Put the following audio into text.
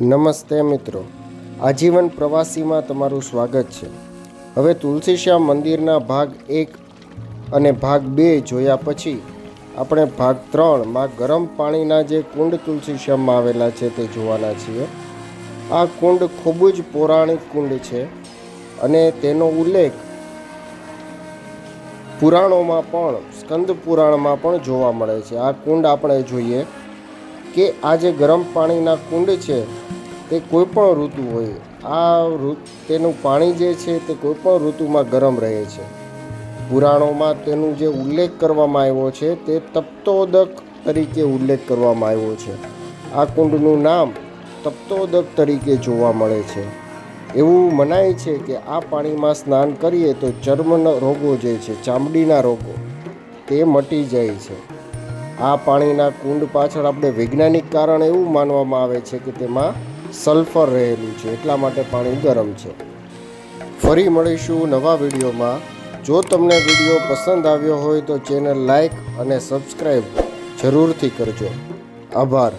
નમસ્તે મિત્રો. આજીવન પ્રવાસીમાં તમારું સ્વાગત છે. હવે તુલસીશ્યામ મંદિરના ભાગ એક અને ભાગ બે જોયા પછી આપણે ભાગ ત્રણમાં ગરમ પાણીના જે કુંડ તુલસીશ્યામમાં આવેલા છે તે જોવાના છીએ. આ કુંડ ખૂબ જ પૌરાણિક કુંડ છે અને તેનો ઉલ્લેખ પુરાણોમાં પણ, સ્કંદ પુરાણમાં પણ જોવા મળે છે. આ કુંડ આપણે જોઈએ કે આ જે ગરમ પાણીના કુંડ છે, તે કોઈ પણ ઋતુ હોય, આ તેનું પાણી જે છે, તે કોઈ પણ ઋતુમાં ગરમ રહે છે. પુરાણોમાં તેનું જે ઉલ્લેખ કરવામાં આવ્યો છે, તે તપ્તોદક તરીકે ઉલ્લેખ કરવામાં આવ્યો છે. આ કુંડનું નામ તપ્તોદક તરીકે જોવા મળે છે. એવું મનાય છે કે આ પાણીમાં સ્નાન કરીએ તો ચર્મના રોગો જે છે, ચામડીના રોગો, તે મટી જાય છે. આ પાણીના કુંડ પાછળ આપણે વૈજ્ઞાનિક કારણ એવું માનવામાં આવે છે કે તેમાં સલ્ફર રહેલું છે, એટલા માટે પાણી ગરમ છે. ફરી મળીશું નવા વિડીયોમાં. જો તમને વીડિયો પસંદ આવ્યો હોય તો ચેનલ લાઈક અને સબસ્ક્રાઈબ જરૂરથી કરજો. આભાર.